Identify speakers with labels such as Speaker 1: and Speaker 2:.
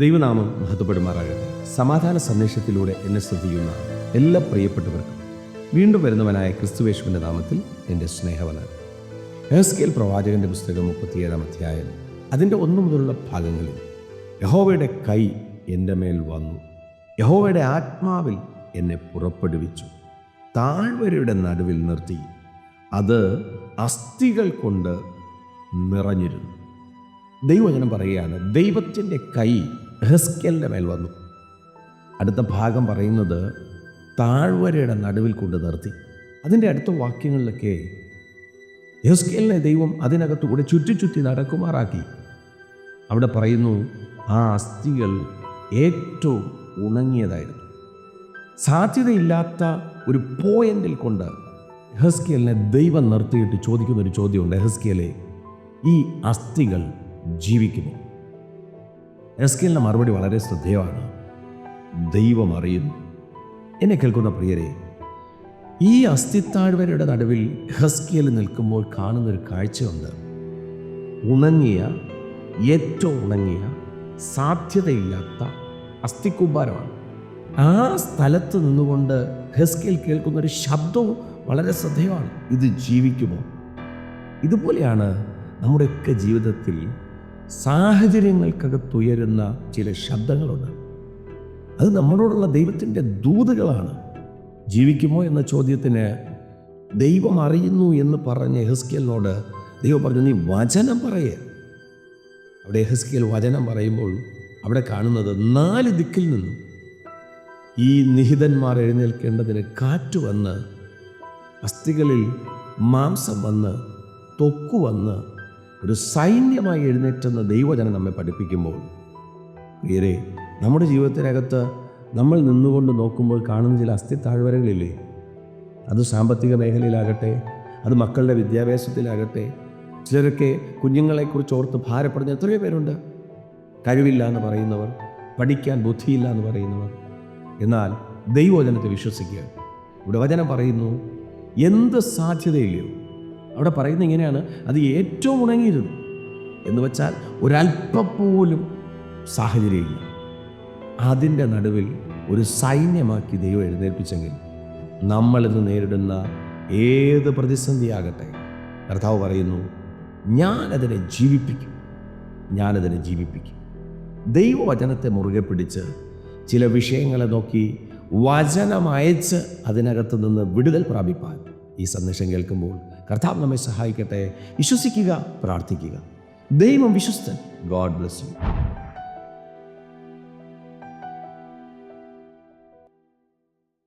Speaker 1: ദൈവനാമം മഹത്വപ്പെടുമാറാകട്ടെ. സമാധാന സന്ദേശത്തിലൂടെ എന്നെ ശ്രദ്ധിക്കുന്ന എല്ലാ പ്രിയപ്പെട്ടവർക്കും വീണ്ടും വരുന്നവനായ ക്രിസ്തുവേശുവിന്റെ നാമത്തിൽ എന്റെ സ്നേഹവന ഹേസ്കേൽ പ്രവാചകന്റെ പുസ്തകം മുപ്പത്തിയേഴാം അധ്യായം അതിന്റെ ഒന്നു മുതലുള്ള ഭാഗങ്ങളിൽ യഹോവയുടെ കൈ എന്റെ മേൽ വന്നു. യഹോവയുടെ ആത്മാവിൽ എന്നെ പുറപ്പെടുവിച്ചു. താഴ്വരയുടെ നടുവിൽ നിർത്തി. അത് അസ്ഥികൾ കൊണ്ട് നിറഞ്ഞിരുന്നു. ദൈവവചനം പറയുകയാണ് ദൈവത്തിന്റെ കൈ ഹെസ്കലിന്റെ മേൽ വന്നു. അടുത്ത ഭാഗം പറയുന്നത് താഴ്വരയുടെ നടുവിൽ കൊണ്ട് നിർത്തി. അതിന്റെ അടുത്ത വാക്യങ്ങളിലൊക്കെ യഹസ്കേലിനെ ദൈവം അതിനകത്തുകൂടെ ചുറ്റി ചുറ്റി നടക്കുമാറാക്കി. അവിടെ പറയുന്നു ആ അസ്ഥികൾ ഏറ്റവും ഉണങ്ങിയതായിരുന്നു. സാധ്യതയില്ലാത്ത ഒരു പോയിന്റിൽ കൊണ്ട് ഹെസ്കേലിനെ ദൈവം നിർത്തിയിട്ട് ചോദിക്കുന്ന ഒരു ചോദ്യമുണ്ട്. ഹെസ്കേലെ ഈ അസ്ഥികൾ ജീവിക്കുമോ? ഹെസ്കേലിന്റെ മറുപടി വളരെ ശ്രദ്ധേയമാണ്. ദൈവം അറിയുന്നു. എന്നെ കേൾക്കുന്ന പ്രിയരെ ഈ അസ്ഥിത്താഴ്വരയുടെ നടുവിൽ ഹസ്കിയൽ നിൽക്കുമ്പോൾ കാണുന്നൊരു കാഴ്ചയുണ്ട്. ഉണങ്ങിയ ഏറ്റവും ഉണങ്ങിയ സാധ്യതയില്ലാത്ത അസ്ഥിക്കുമ്പാരമാണ് ആ സ്ഥലത്ത് നിന്നുകൊണ്ട് ഹെസ്കിയൽ കേൾക്കുന്ന ഒരു ശബ്ദവും വളരെ ശ്രദ്ധേയമാണ്. ഇത് ജീവിക്കുമോ? ഇതുപോലെയാണ് നമ്മുടെയൊക്കെ ജീവിതത്തിൽ സാഹചര്യങ്ങൾക്കകത്തുയരുന്ന ചില ശബ്ദങ്ങളുണ്ട്. അത് നമ്മളോടുള്ള ദൈവത്തിന്റെ ദൂതുകളാണ്. ജീവിക്കുമോ എന്ന ചോദ്യത്തിന് ദൈവം അറിയുന്നു എന്ന് പറഞ്ഞ എഹസ്കിയലിനോട് ദൈവം പറഞ്ഞു നീ വചനം പറയേ. അവിടെ എഹസ്കിയൽ വചനം പറയുമ്പോൾ അവിടെ കാണുന്നത് നാല് ദിക്കിൽ നിന്നും ഈ നിഹിതന്മാർ എഴുന്നേൽക്കേണ്ടതിന് കാറ്റ് വന്ന് അസ്ഥികളിൽ മാംസം വന്ന് തൊക്കു വന്ന് ഒരു സൈന്യമായി എഴുന്നേറ്റെന്ന് ദൈവജനം നമ്മെ പഠിപ്പിക്കുമ്പോൾ പ്രിയരെ നമ്മുടെ ജീവിതത്തിനകത്ത് നമ്മൾ നിന്നുകൊണ്ട് നോക്കുമ്പോൾ കാണുന്ന ചില അസ്ഥി താഴ്വരകളില്ലേ അത് സാമ്പത്തിക മേഖലയിലാകട്ടെ അത് മക്കളുടെ വിദ്യാഭ്യാസത്തിലാകട്ടെ ചിലരൊക്കെ കുഞ്ഞുങ്ങളെക്കുറിച്ച് ഓർത്ത് ഭാരപ്പെടുന്ന എത്രയോ പേരുണ്ട്. കഴിവില്ല എന്ന് പറയുന്നവർ പഠിക്കാൻ ബുദ്ധിയില്ല എന്ന് പറയുന്നവർ. എന്നാൽ ദൈവവചനത്തെ വിശ്വസിക്കുക. ഇവിടെ വചനം പറയുന്നു എന്ത് സാധ്യതയില്ലയോ? അവിടെ പറയുന്നത് ഇങ്ങനെയാണ് അത് ഏറ്റവും ഉണങ്ങിയിരുന്നു എന്ന് വെച്ചാൽ ഒരല്പോലും സാഹചര്യമില്ല. അതിന്റെ നടുവിൽ ഒരു സൈന്യമാക്കി ദൈവം എഴുന്നേൽപ്പിച്ചെങ്കിൽ നമ്മളിന്ന് നേരിടുന്ന ഏത് പ്രതിസന്ധിയാകട്ടെ. കർത്താവ് പറയുന്നു ഞാനതിനെ ജീവിപ്പിക്കും. ഞാനതിനെ ജീവിപ്പിക്കും. ദൈവവചനത്തെ മുറുകെ പിടിച്ച് ചില വിഷയങ്ങളെ നോക്കി വചനമയച്ച് അതിനകത്ത് നിന്ന് വിടുതൽ പ്രാപിപ്പാൻ. ഈ സന്ദേശം കേൾക്കുമ്പോൾ കർത്താവ് നമ്മെ സഹായിക്കട്ടെ വിശ്വസിക്കുക പ്രാർത്ഥിക്കുക ദൈവം വിശ്വസ്തൻ ഗോഡ് ബ്ലസ് യു